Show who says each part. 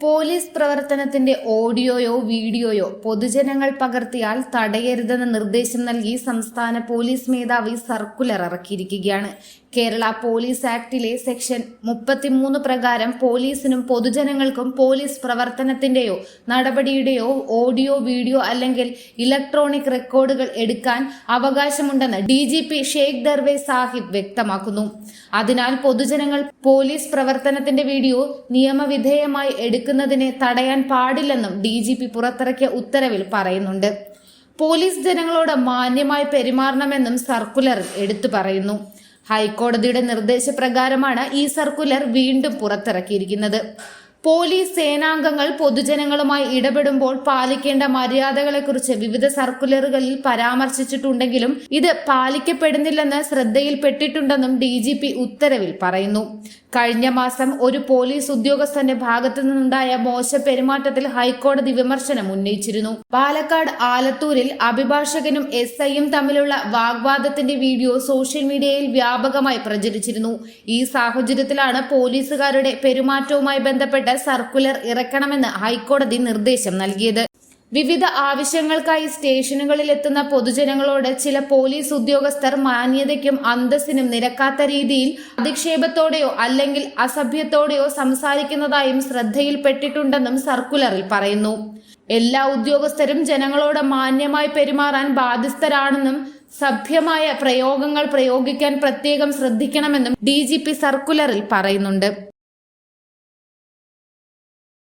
Speaker 1: Police പ്രവർത്തനത്തിന്റെ ഓഡിയോയോ വീഡിയോയോ പൊതുജനങ്ങൾ പകർത്തിയാൽ തടയരുതെന്ന നിർദ്ദേശം നൽകി സംസ്ഥാന പോലീസ് മേധാവി സർക്കുലർ ഇറക്കിയിരിക്കുകയാണ്. കേരള പോലീസ് ആക്ടിലെ സെക്ഷൻ മുപ്പത്തിമൂന്ന് പ്രകാരം പോലീസിനും പൊതുജനങ്ങൾക്കും പോലീസ് പ്രവർത്തനത്തിന്റെയോ നടപടിയുടെയോ ഓഡിയോ വീഡിയോ അല്ലെങ്കിൽ ഇലക്ട്രോണിക് റെക്കോർഡുകൾ എടുക്കാൻ അവകാശമുണ്ടെന്ന് D G P Sheikh Darvesh Saheb വ്യക്തമാക്കുന്നു. അതിനാൽ പൊതുജനങ്ങൾ പോലീസ് പ്രവർത്തനത്തിന്റെ വീഡിയോ നിയമവിധേയമായി എടുക്കുന്നതിനെ തടയാൻ പാടില്ലെന്നും ഡി ജി പി പുറത്തിറക്കിയ ഉത്തരവിൽ പറയുന്നുണ്ട്. പോലീസ് ജനങ്ങളോട് മാന്യമായി പെരുമാറണമെന്നും സർക്കുലർ എടുത്തു പറയുന്നു. ഹൈക്കോടതിയുടെ നിർദ്ദേശപ്രകാരമാണ് ഈ സർക്കുലർ വീണ്ടും പുറത്തിറക്കിയിരിക്കുന്നത്. പോലീസ് സേനാംഗങ്ങൾ പൊതുജനങ്ങളുമായി ഇടപെടുമ്പോൾ പാലിക്കേണ്ട മര്യാദകളെക്കുറിച്ച് വിവിധ സർക്കുലറുകളിൽ പരാമർശിച്ചിട്ടുണ്ടെങ്കിലും ഇത് പാലിക്കപ്പെടുന്നില്ലെന്ന് ശ്രദ്ധയിൽപ്പെട്ടിട്ടുണ്ടെന്നും ഡി ജി പി ഉത്തരവിൽ പറയുന്നു. കഴിഞ്ഞ മാസം ഒരു പോലീസ് ഉദ്യോഗസ്ഥന്റെ ഭാഗത്തു നിന്നുണ്ടായ മോശ പെരുമാറ്റത്തിൽ ഹൈക്കോടതി വിമർശനം ഉന്നയിച്ചിരുന്നു. പാലക്കാട് ആലത്തൂരിൽ അഭിഭാഷകനും എസ് ഐയും തമ്മിലുള്ള വാഗ്വാദത്തിന്റെ വീഡിയോ സോഷ്യൽ മീഡിയയിൽ വ്യാപകമായി പ്രചരിച്ചിരുന്നു. ഈ സാഹചര്യത്തിലാണ് പോലീസുകാരുടെ പെരുമാറ്റവുമായി ബന്ധപ്പെട്ട സർക്കുലർ ഇറക്കണമെന്ന് ഹൈക്കോടതി നിർദ്ദേശം നൽകിയത്. വിവിധ ആവശ്യങ്ങൾക്കായി സ്റ്റേഷനുകളിൽ എത്തുന്ന പൊതുജനങ്ങളോട് ചില പോലീസ് ഉദ്യോഗസ്ഥർ മാന്യതയ്ക്കും അന്തസ്സിനും നിരക്കാത്ത രീതിയിൽ അധിക്ഷേപത്തോടെയോ അല്ലെങ്കിൽ അസഭ്യത്തോടെയോ സംസാരിക്കുന്നതായും ശ്രദ്ധയിൽപ്പെട്ടിട്ടുണ്ടെന്നും സർക്കുലറിൽ പറയുന്നു. എല്ലാ ഉദ്യോഗസ്ഥരും ജനങ്ങളോട് മാന്യമായി പെരുമാറാൻ ബാധ്യസ്ഥരാണെന്നും സഭ്യമായ പ്രയോഗങ്ങൾ പ്രയോഗിക്കാൻ പ്രത്യേകം ശ്രദ്ധിക്കണമെന്നും ഡി സർക്കുലറിൽ പറയുന്നുണ്ട്.